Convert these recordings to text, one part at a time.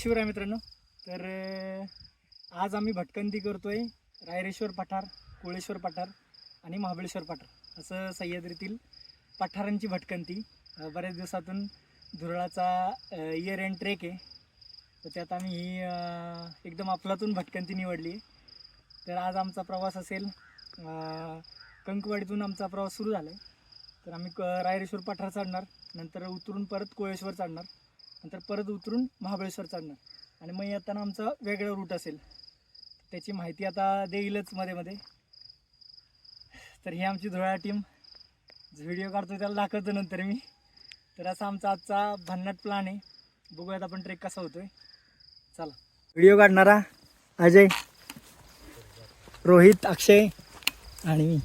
शिवराय मित्रांनो. तर आज आम्ही भटकंती करतोय रायरेश्वर पठार कोळेश्वर पठार आणि महाबळेश्वर पठार. असं सह्याद्रीतील पठारांची भटकंती. बऱ्याच दिवसातून धुरळाचा इयर एंड ट्रेक आहे. तर त्यात आम्ही ही एकदम अफलातून भटकंती निवडली तर आज आमचा प्रवास असेल कंकवाडीतून आमचा प्रवास सुरू झाला आहे तर आम्ही क रायरेश्वर पठार चढणार नंतर उतरून परत कोळेश्वर चढणार. नंतर परत उतरून महाबळेश्वर चढणार आणि मग येताना आमचा वेगळा रूट असेल. त्याची माहिती आता देईलच मध्ये मध्ये. तर ही आमची धुळा टीम व्हिडिओ काढतो त्याला दाखवतो नंतर मी. तर असा आमचा आजचा भन्नाट प्लॅन आहे. बघूयात आपण ट्रेक कसा होतोय. चला. व्हिडिओ काढणारा अजय रोहित अक्षय आणि मी.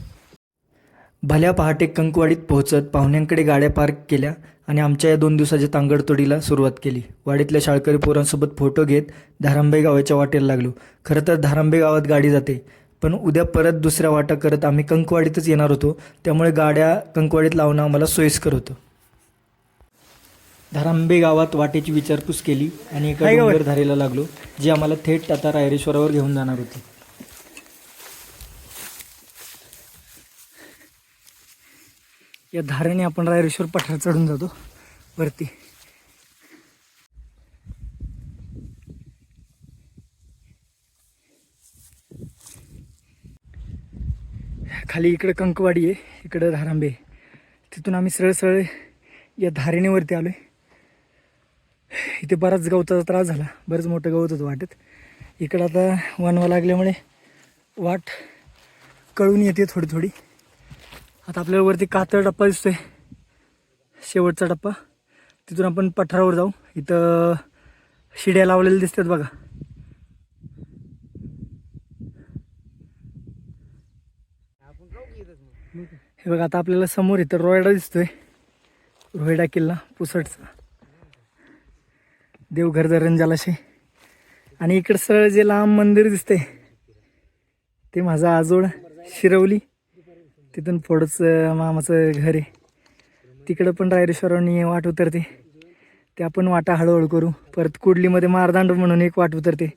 भल्या पहाटे कंकवाडीत पोहोचत पाहुण्यांकडे गाड्या पार्क केल्या आणि आमच्या या दोन दिवसाच्या तांगडतोडीला सुरुवात केली. वाडीतल्या शाळकरी पोरांसोबत फोटो घेत धारांबे गावाच्या वाटेला लागलो. खरं तर धारांबे गावात गाडी जाते. पण उद्या परत दुसऱ्या वाटा करत आम्ही कंकवाडीतच येणार होतो. त्यामुळे गाड्या कंकवाडीत लावणं आम्हाला सोयीस्कर होतं. धारांबे गावात वाटेची विचारपूस केली आणि एका डोंगर धारेला लागलो जी आम्हाला थेट आता रायरेश्वरावर घेऊन जाणार होती. या धाराने आपण रायरेश्वर पठार चढून जातो. वरती. खाली इकडं कंकवाडी आहे इकडं धारांबे आहे. तिथून आम्ही सरळ सरळ या धारेने वरती आहे इथे बराच गवताचा त्रास झाला बरंच मोठं गवत होतं वाटेत. इकडं आता वनवा लागल्यामुळे वाट कळून येते थोडी थोडी आता आपल्याला वरती कातळ टप्पा दिसतोय. शेवटचा टप्पा तिथून आपण पठारावर जाऊ. इथं शिड्या लावलेल्या दिसतात बघा. हे बघा आता आपल्याला समोर इथं रोयडा दिसतोय. रोयडा किल्ला पुसटचा. देवघर धरण जलाशय. आणि इकडं सरळ जे लांब मंदिर दिसतंय ते माझा आजोळ शिरवली. तिथून पुढंच मामाचं घर आहे. तिकडं पण रायरेश्वरांनी वाट उतरते. ते आपण वाटा हळूहळू करू. परत कुडलीमध्ये मारदांड म्हणून एक वाट उतरते.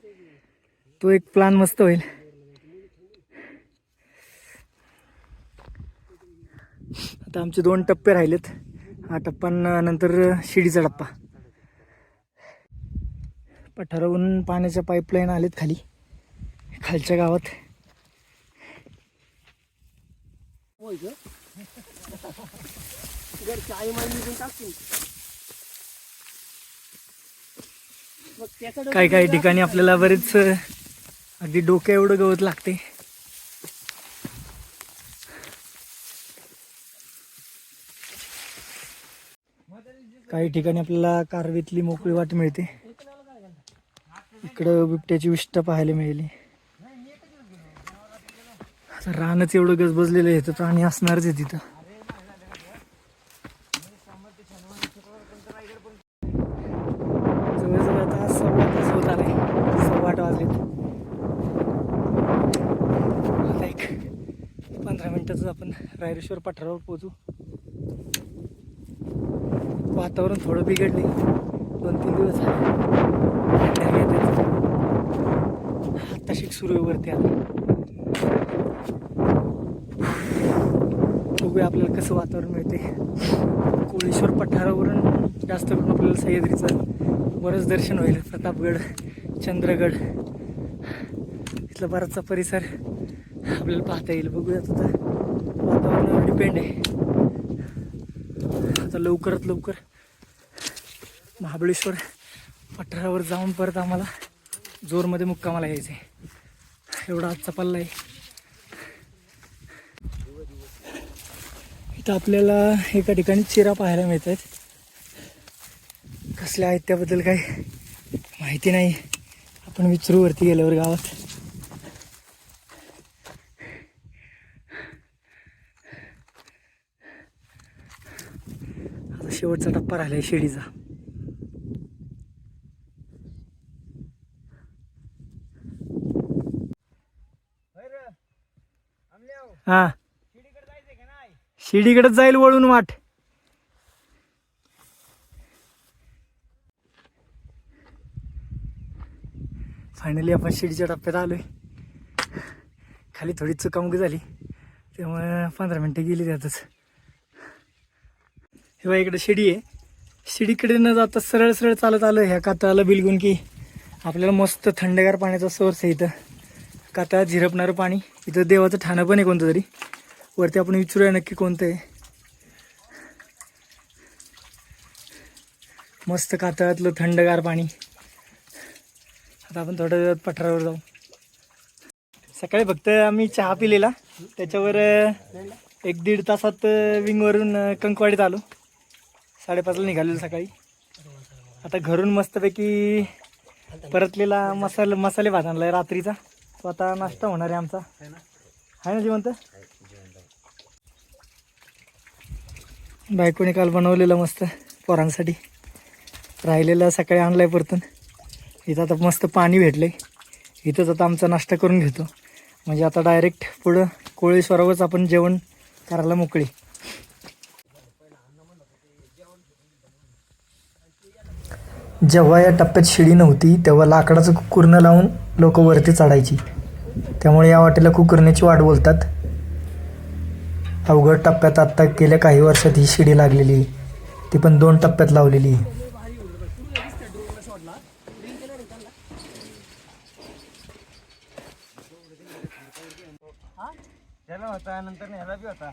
तो एक प्लान मस्त होईल. आता आमचे दोन टप्पे राहिलेत. हा टप्प्यानंतर नंतर शिडीचा टप्पा. पठारावरून पाण्याच्या पाईपलाईन आलेत खाली. खालच्या गावात. काही काही ठिकाणी आपल्याला बरेच अगदी डोक्या एवढं गवत लागते. काही ठिकाणी आपल्याला कारवीतली मोकळी वाट मिळते. इकडं बिबट्याची विष्ठा पाहायला मिळाली. आता रानच एवढं गजबजलेलं आहे तर प्राणी असणारच आहे तिथं. जवळजवळ आता सव्वा तास होत आलाय सव्वा आठ वाजलेत. आता एक पंधरा मिनटातच आपण रायरेश्वर पठारावर पोहोचू. वातावरण थोडं बिघडले दोन तीन दिवस झाले. आता शिक सुरू आहे वरती आला बघूया आपल्याला कसं वातावरण मिळते. कोळेश्वर पठारावरून जास्त करून आपल्याला सह्याद्रीचं बरंच दर्शन होईल. प्रतापगड चंद्रगड इथला बराचसा परिसर आपल्याला पाहता येईल. बघूया आता वातावरणावर डिपेंड आहे. आता लवकरात लवकर महाबळेश्वर पठारावर जाऊन परत आम्हाला जोरमध्ये मुक्कामाला यायचं आहे एवढा आजचा पल्ला आहे. इथं आपल्याला एका ठिकाणी चिरा पाहायला मिळत आहेत कसल्या आहेत त्याबद्दल काही माहिती नाही. आपण विचारू वरती गेल्यावर गावात. आता शेवटचा टप्पा राहिलाय शिडीचा. हा. शिडीकडे जाईल वळून वाट. फायनली आपण शिडीच्या टप्प्यात आलो आहे खाली थोडी चुकामुकी झाली. त्यामुळे पंधरा मिनटं गेली त्यातच. हे बा इकडे शिडी आहे. शिडीकडे न जाता सरळ सरळ चालत आलं ह्या कातळाला बिलगून की आपल्याला मस्त थंडगार पाण्याचा सोर्स आहे इथं. कातळात झिरपणारं पाणी. इथं देवाचं ठाणं पण आहे कोणतं तरी. वरती आपण विचारूया नक्की कोणतं आहे. मस्त कातळातलं थंडगार पाणी. आता आपण थोड्या वेळात पठारावर जाऊ. सकाळी फक्त आम्ही चहा पिलेला. त्याच्यावर एक दीड तासात विंगवरून कंकवाडीत आलो. साडेपाचला निघालेलो सकाळी. आता घरून मस्तपैकी परतलेला मसाला मसाले भात आणलाय रात्रीचा. तो आता नाश्ता होणार आहे आमचा. आहे ना जिवंत? बायकोने काल बनवलेलं मस्त पोरांसाठी. राहिलेलं सकाळी आणलाय परतून. इथं आता मस्त पाणी भेटलं आहे इथंच आता आमचा नाश्ता करून घेतो. म्हणजे आता डायरेक्ट पुढं कोळेश्वरावरच आपण जेवण करायला मोकळी. जेव्हा या टप्प्यात शिडी नव्हती तेव्हा लाकडाचं कुकुरणं लावून लोक वरती चढायची. त्यामुळे या वाटेला कुकुरण्याची वाट बोलतात. अवघड टप्प्यात आत्ता गेल्या काही वर्षात ही शिडी लागलेली. ती पण दोन टप्प्यात लावलेली. होता नंतर ह्याला बी होता.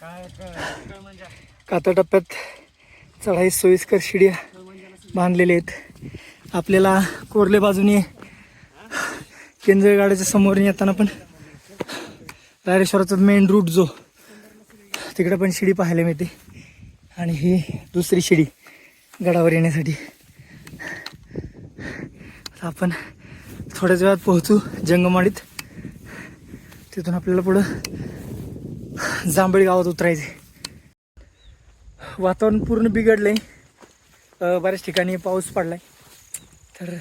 काय काता टप्प्यात चढाई सोयीस्कर शिड्या बांधलेल्या आहेत. आपल्याला कोरले बाजूने केंद्रगाड्याच्या समोर येताना पण रायरेश्वराचा मेन रूट जो तिकडे पण शिडी पाहायला मिळते. आणि ही दुसरी शिडी गडावर येण्यासाठी. आपण थोड्याच वेळात पोहोचू जंगमाडीत तिथून आपल्याला पुढं जांभळी गावात उतरायचे वातावरण पूर्ण बिघडलंय. आहे बऱ्याच ठिकाणी पाऊस पडलाय. तर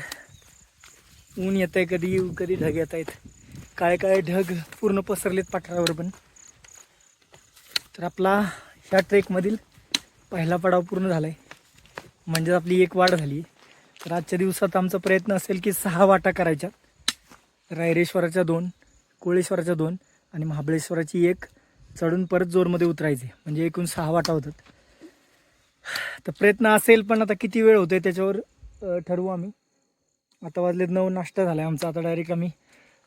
ऊन येत आहे कधी कधी ढग येत आहेत काळे काळे ढग पूर्ण पसरलेत पाठरावर पण. तर आपला ह्या ट्रेकमधील पहिला पडाव पूर्ण झाला आहे म्हणजेच आपली एक वाढ झाली. तर आजच्या दिवसात आमचा प्रयत्न असेल की सहा वाटा करायच्या. रायरेश्वराच्या दोन कोळेश्वराच्या दोन आणि महाबळेश्वराची एक. चढून परत जोरमध्ये उतरायचे. म्हणजे एकूण सहा वाटा होतात. तर प्रयत्न असेल पण आता किती वेळ होतोय त्याच्यावर ठरवू आम्ही. आता वाजलेत नऊ नाश्ता झाला आहे आमचा. आता डायरेक्ट आम्ही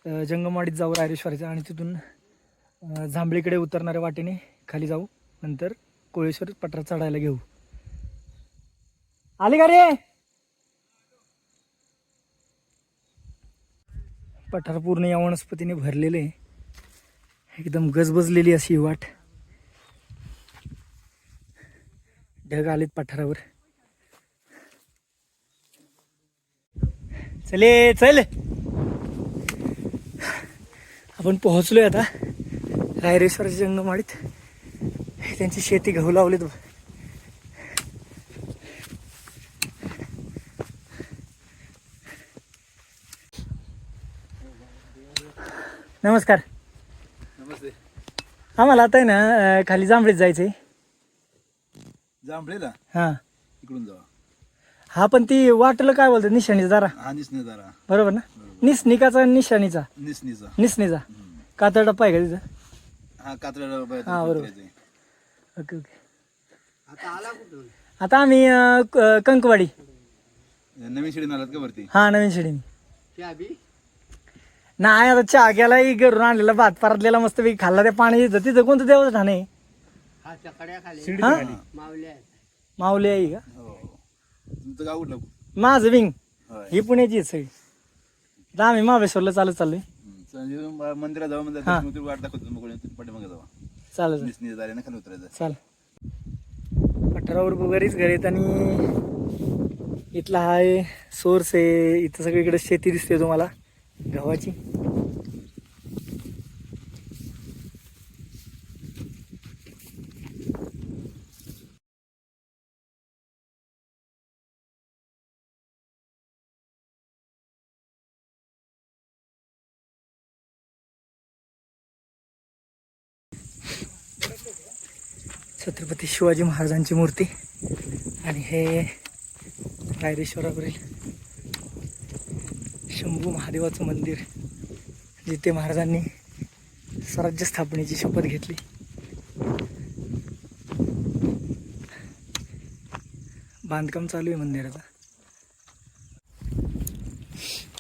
जंगमवाडीत जाऊ रायरेश्वराच्या आणि तिथून झांबळीकडे जांभळीकडे उतरणाऱ्या वाटेने खाली जाऊ. नंतर कोळेश्वर पठारात चढायला घेऊ. आले का रे? पठार पूर्ण या वनस्पतीने भरलेले एकदम गजबजलेली अशी वाट. ढग आलेत पठारावर. चले चल. आपण पोहोचलोय आता. रायरेश्वराच्या जंगमाडीत. त्यांची शेती गहू लावलेत. नमस्कार. नमस्ते. आम्हाला आता आहे ना खाली जांभळीत जायचंय. जांभळेला? हां. इकडून जावा. हा पण ती वाटलं काय बोलतात? निशाणीचा जरा. हा निसने जरा. बरोबर ना? निसनिकाचा आणि निशाणीचा निसनीचा निसनीचा कातळ डप्पा आहे का तिथं? हा कातऱ्याला हा, बरोबर. Okay okay. आता आम्ही अं, क- कंकवाडी. नवीन शिडी आलात का वरती? हा नवीन शिडी नाही आता चहा गेला घरून आणलेला भात परतलेला मस्त पैकी खाल्ला ते पाणी तिथं तिथं कोणतं देवाचं ठाणे हा माऊली आहे का? हो. तुमचं गाव कुठलं? माझं विंग. होय. ही पुण्याची आहे सगळी. आता आम्ही महाबळेश्वरला चालत चाललोय. मंदिरात जाऊ म्हणजे हा. दर्शन वाट दाखवतो मग पाठीमागे जावा. चालत निसनी झाले ना खाली उतरायचं. चाल पठारावर बरीच घर आहेत आणि इथला हा सोर्स आहे. इथं सगळीकडे शेती दिसते तुम्हाला. गव्हाची. छत्रपती शिवाजी महाराजांची मूर्ती. आणि हे रायरेश्वरावरील शंभू महादेवाचं मंदिर जिथे महाराजांनी स्वराज्य स्थापनेची शपथ घेतली. बांधकाम चालू आहे मंदिराचं.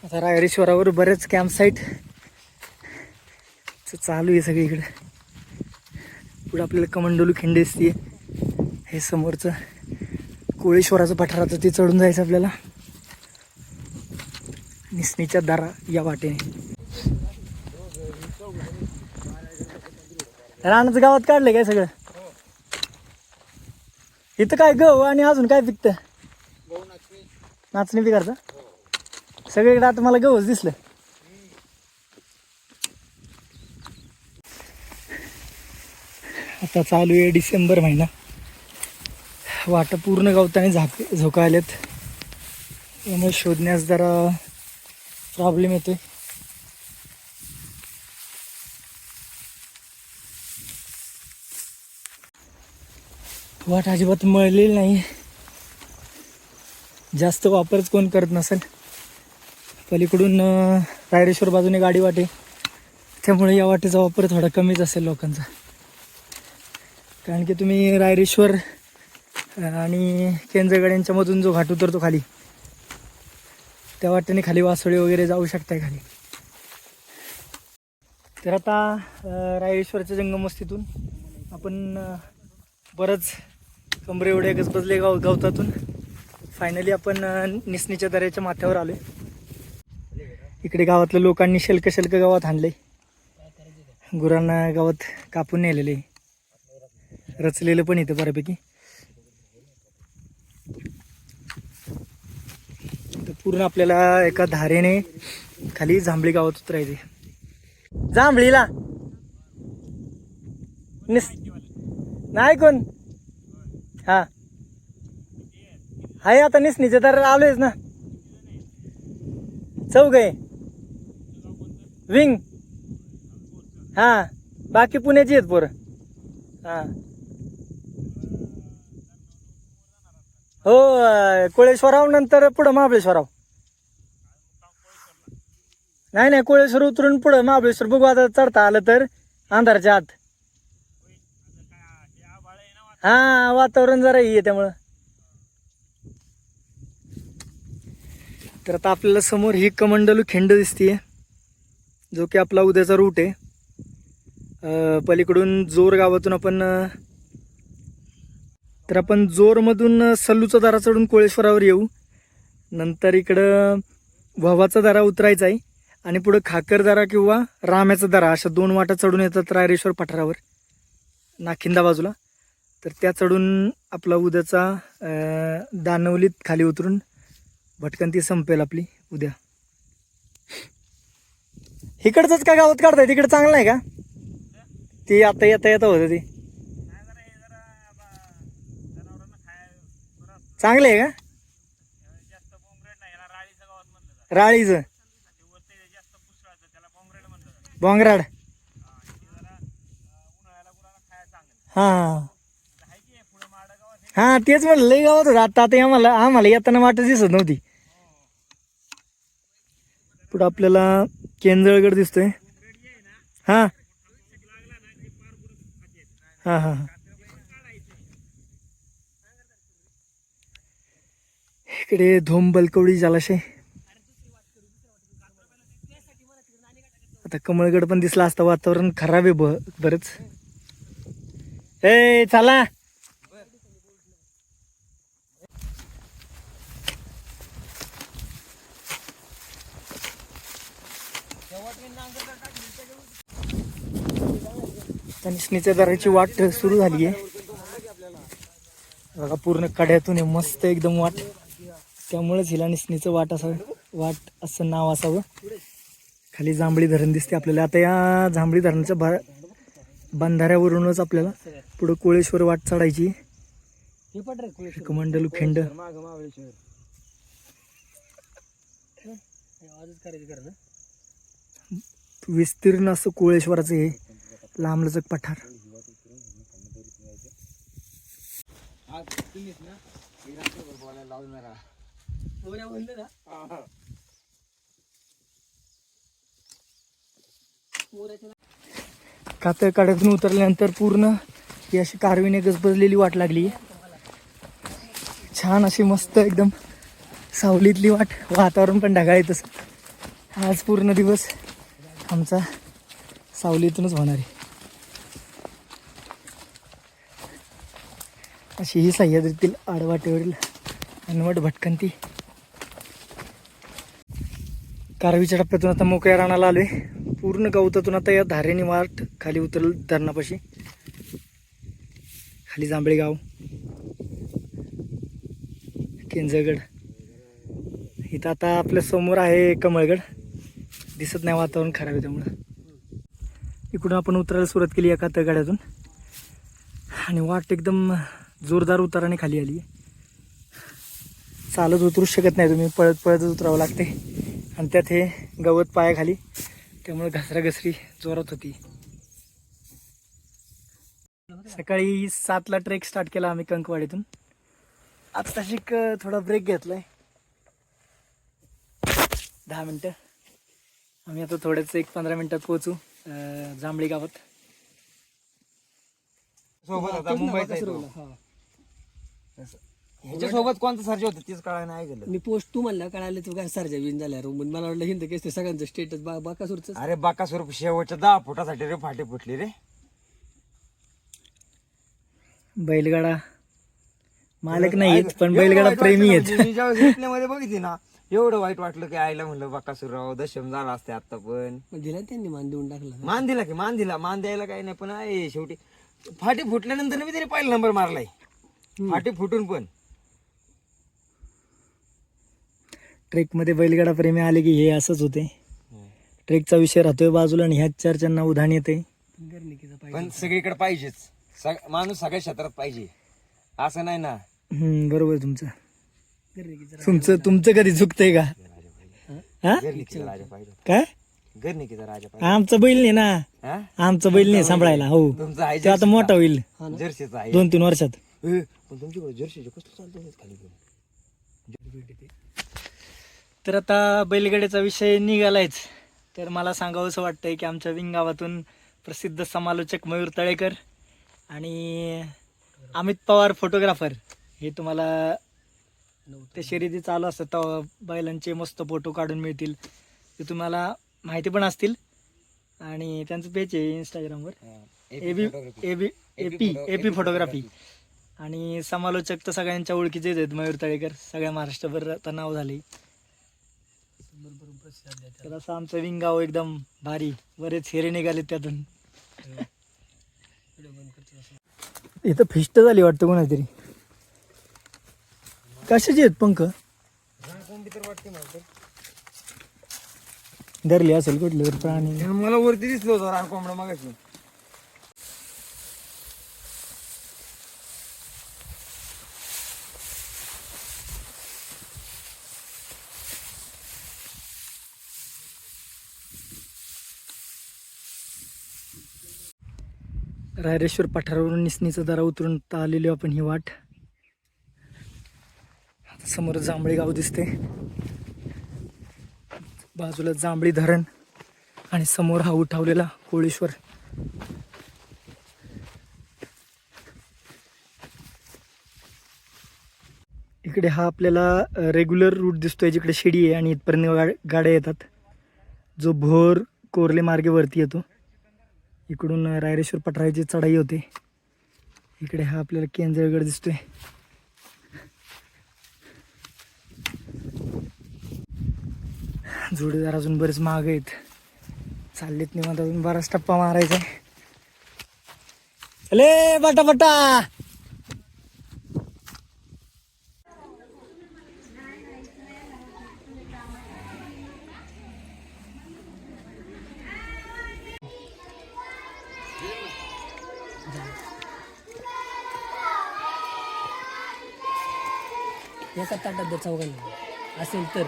आता रायरेश्वरावर बरेच कॅम्प साईट चालू आहे सगळीकडे. पुढे आपल्याला कमंडोलू खिंड दिसते हे समोरचं कोळेश्वराचं पठाराचं ते चढून जायचं आपल्याला. निसणीच्या दारा या वाटेने. रानाचं गावात काढलंय काय सगळं? इथं काय गहू आणि अजून काय पिकतं नाचणी पिकारचं? सगळीकडे आता मला गहूच दिसलं. आता चालू आहे डिसेंबर महिना. वाटा पूर्ण गवताने झाक झोका आलेत त्यामुळे शोधण्यास जरा प्रॉब्लेम येतोय. वाट अजिबात मळलेली नाही. जास्त वापरच कोण करत नसेल पलीकडून रायरेश्वर बाजूने गाडी वाटे. त्यामुळे या वाटेचा वापर थोडा कमीच असेल लोकांचा. कारण की तुम्ही रायरेश्वर आणि केंद्रगड यांच्यामधून जो घाट उतरतो खाली त्या वाटेने खाली वासोळी वगैरे जाऊ शकताय खाली. तर आता रायरेश्वरच्या जंगमस्तीतून आपण बरंच कमरे एवढे गजबजले गाव गवतातून फायनली आपण निसणीच्या दऱ्याच्या माथ्यावर आलोय. इकडे गावातल्या लोकांनी शल्क शल्क गावात आणलंय. गुरांना गावात कापून नेलेले रचलेलं पण येतं बऱ्यापैकी. तर पूर्ण आपल्याला एका धारेने खाली जांभळी गावात उतरायचे. जांभळीला? नाही कोण? हा. हाय आता निसनीचे तर आलोयच ना. चौघ आहे. विंग. हा. बाकी पुण्याची आहेत पोरं. हा. हो कोळेश्वराव नंतर पुढं महाबळेश्वराव नाही नाही कोळेश्वर उतरून पुढं महाबळेश्वर. बघू आता चढता आलं तर अंधारच्या आत. हा वातावरण जरा हे आहे त्यामुळं. तर आता आपल्याला समोर ही कमंडलू खिंड दिसतीये जो की आपला उद्याचा रूट आहे. पलीकडून जोर गावातून आपण तर आपण जोरमधून सल्लूचा दारा चढून कोळेश्वरावर येऊ. नंतर इकडं व्हवाचा दारा उतरायचा आहे. आणि पुढं खाकर दारा किंवा राम्याचा दारा अशा दोन वाटा चढून येतात रायरेश्वर पठारावर नाखिंदा बाजूला. तर त्या चढून आपला उद्याचा दानवलीत खाली उतरून भटकंती संपेल आपली उद्या. इकडचंच का गावात काढताय? तिकडं चांगलं आहे का? ते आता येता येता होतं ते. चांगलं आहे का? राळीचं. बोंगराड हा. हा तेच म्हणलं लई गावात होतं. आता आता आम्हाला आम्हाला येताना वाटच दिसत नव्हती. पुढं आपल्याला केंजळगड दिसतोय. हा. हा हा हा. इकडे धोम बलकवडी जलाशय. आता कमळगड पण दिसला असता वातावरण खराब आहे ब बरंच. ए चला. निसणीच्या दराची वाट सुरू झाली आहे बघा पूर्ण कड्यातून मस्त एकदम वाट. त्यामुळेच हिला निसणीचं वाट असावं वाट असं नाव असावं. खाली जांभळी धरण दिसते आपल्याला. आता या जांभळी धरणाच्या भा बंधाऱ्यावरूनच आपल्याला पुढं कोळेश्वर वाट चढायची. कमंडलू खिंड. विस्तीर्ण असं कोळेश्वराचं हे लांबलचक पठार. तुम्हीच ना. मी रात्रभर बोलायला लावणारा कात काड्यातून उतरल्यानंतर पूर्ण ही अशी कारवीने गजबजलेली वाट लागली. छान अशी मस्त एकदम सावलीतली वाट वातावरण पण ढगाळ तसं. आज पूर्ण दिवस आमचा सावलीतूनच होणार आहे. अशी ही सह्याद्रीतील आडवाटेवरील अनवट भटकंती कारवीच्या टप्प्यातून आता मोकळ्या रानाला आलोय. पूर्ण गवतातून आता या धारेने वाट खाली उतरल धरणापाशी. खाली जांभळे गाव. केंजगड इथं आता आपल्यासमोर आहे कमळगड. दिसत नाही वातावरण खराब आहे त्यामुळं. इकडून आपण उतरायला सुरुवात केली एका तगाड्यातून आणि वाट एकदम जोरदार उताराने खाली आली चालत उतरू शकत नाही तुम्ही. पळत पळतच उतरावं लागते आणि त्यात हे गवत पायाखाली त्यामुळे घसरा घसरी जोरात होती. सकाळी सातला ट्रेक स्टार्ट केला आम्ही कंकवाडीतून. आता शिक थोडा ब्रेक घेतलाय. दहा मिनटं. आम्ही आता थोड्याच एक पंधरा मिनटात पोहोचू जांभळी गावात. सोबत होता मुंबईचा. ह्याच्यासोबत कोणतं सर्ज होतं? तीच कळायला नाही गेलं मी पोस्ट तू म्हणला कळाले तू काय सरजा विन झाल्या रूम मला वाटलं हिंद केस ते सगळ्यांचं स्टेटस बाकासूरच अरे बाका स्वरूप शेवटच्या दहा फुटासाठी रे फाटी फुटली रे. बैलगाडा. मालक नाही पण बैलगाडा प्रेमी आहेत. मी ज्यावेळेस बघितली ना एवढं वाईट वाटलं की आईला म्हणलं बाका राव दशम झाला असते आता पण. दिला त्यांनी मान देऊन टाकला. मान दिला की मान दिला. मान द्यायला काही नाही पण आहे शेवटी. फाटी फुटल्यानंतर मी तरी पहिला नंबर मारलाय. फाटी फुटून पण. ट्रेकमध्ये बैलगाडा प्रेमी आले की हे असंच होते. ट्रेकचा विषय राहतोय बाजूला आणि ह्याच चर्चांना उधाण येते. पण सगळीकडे पाहिजेच. सग- माणूस सगळ्या क्षेत्रात पाहिजे. असं नाही ना? हम्म, बरोबर आहे तुमचं. तुमचं तुमचं कधी चुकतंय का? हा? गर्निकीचा राजा पाहिजे. काय? गर्निकीचा राजा पाहिजे. आमचा बैल नाही ना. हा? आमचा बैल नाही सांभाळायला हो. तुमचा आहे तो आता मोठा होईल. जर्सीचा आहे दोन तीन वर्षात. ए, पण तुमच्याकडे जर्सीचे कसं चालतं खाली घेऊन? तर आता बैलगाड्याचा विषय निघालायच. तर मला सांगावंसं वाटतंय की आमच्या विंग गावातून प्रसिद्ध समालोचक मयूर तळेकर आणि अमित पवार फोटोग्राफर हे तुम्हाला ते शर्यती चालू असतात तेव्हा बैलांचे मस्त फोटो काढून मिळतील. ते तुम्हाला माहिती पण असतील. आणि त्यांचं पेज आहे इंस्टाग्रामवर AB AB AP AP photography आणि समालोचक तर सगळ्यांच्या ओळखीचेच आहेत मयूर तळेकर. सगळ्या महाराष्ट्रभर आता नाव झाले तर असं आमचं विंगाव एकदम भारी. बरेच हेरे निघाले त्यातून. इथं फिस्ट झाली वाटतं कोणातरी. कशाची आहेत पंख? धरली असेल कुठले तरी प्राणी. मला वरती दिसलो होतं रान कोंबडा रायरेश्वर पठारावरून निसणीचा दरा उतरून आलेलो आपण ही वाट. आता समोर जांभळी गाव दिसते. बाजूला जांभळी धरण आणि समोर हा उठावलेला कोळेश्वर. इकडे हा आपल्याला रेग्युलर रूट दिसतोय जिकडे शिडी आहे आणि इथपर्यंत गाड्या येतात. जो भोर कोरले मार्गेवरती येतो. इकडून रायरेश्वर पठाराची चढाई होते. इकडे हा आपल्याला केंजळगड दिसतोय. जोडीदार अजून बरेच महाग आहेत. चाललेत निवांत अजून बराच टप्पा मारायचा आहे. चले बटा बटा ताटात द्या चौघांना. असेल तर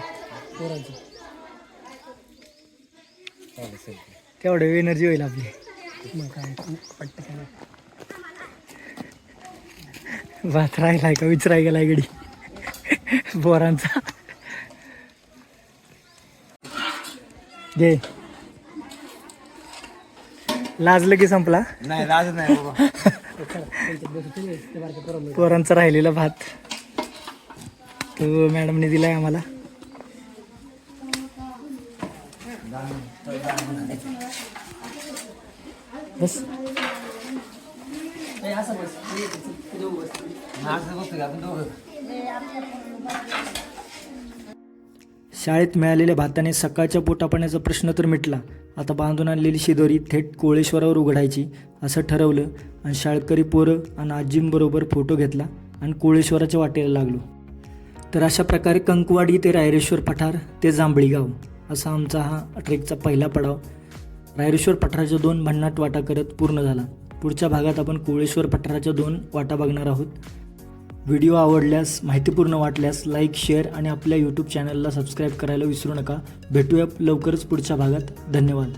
पोरांची. तेवढं एनर्जी होईल आपली. मग काय पट्ट काय भात राहिलाय का? विचाराय गेलाय गडी बोरांचा घे. लाजलं की संपला. नाही लाज नाही बाबा. पोरांचा राहिलेला भात. तो मॅडमने दिलाय आम्हाला. बस. शाळेत मिळालेल्या भाताने सकाळच्या पोटापाण्याचा प्रश्न तर मिटला. आता बांधून आणलेली शिदोरी थेट कोळेश्वरावर उघडायची असं ठरवलं आणि शाळकरी पोरं आणि आजींबरोबर फोटो घेतला आणि कोळेश्वराच्या वाटेला लागलो. तर अशा प्रकारे कंकवाडी ते रायरेश्वर पठार ते जांभळी गाव असा आमचा हा ट्रेकचा पहिला पडाव. रायरेश्वर पठाराच्या दोन भन्नाट वाटा करत पूर्ण झाला. पुढच्या भागात आपण कोळेश्वर पठाराच्या दोन वाटा बघणार आहोत. व्हिडिओ आवडल्यास माहितीपूर्ण वाटल्यास लाईक शेअर आणि आपल्या यूट्यूब चॅनलला सबस्क्राईब करायला विसरू नका. भेटूया लवकरच पुढच्या भागात. धन्यवाद.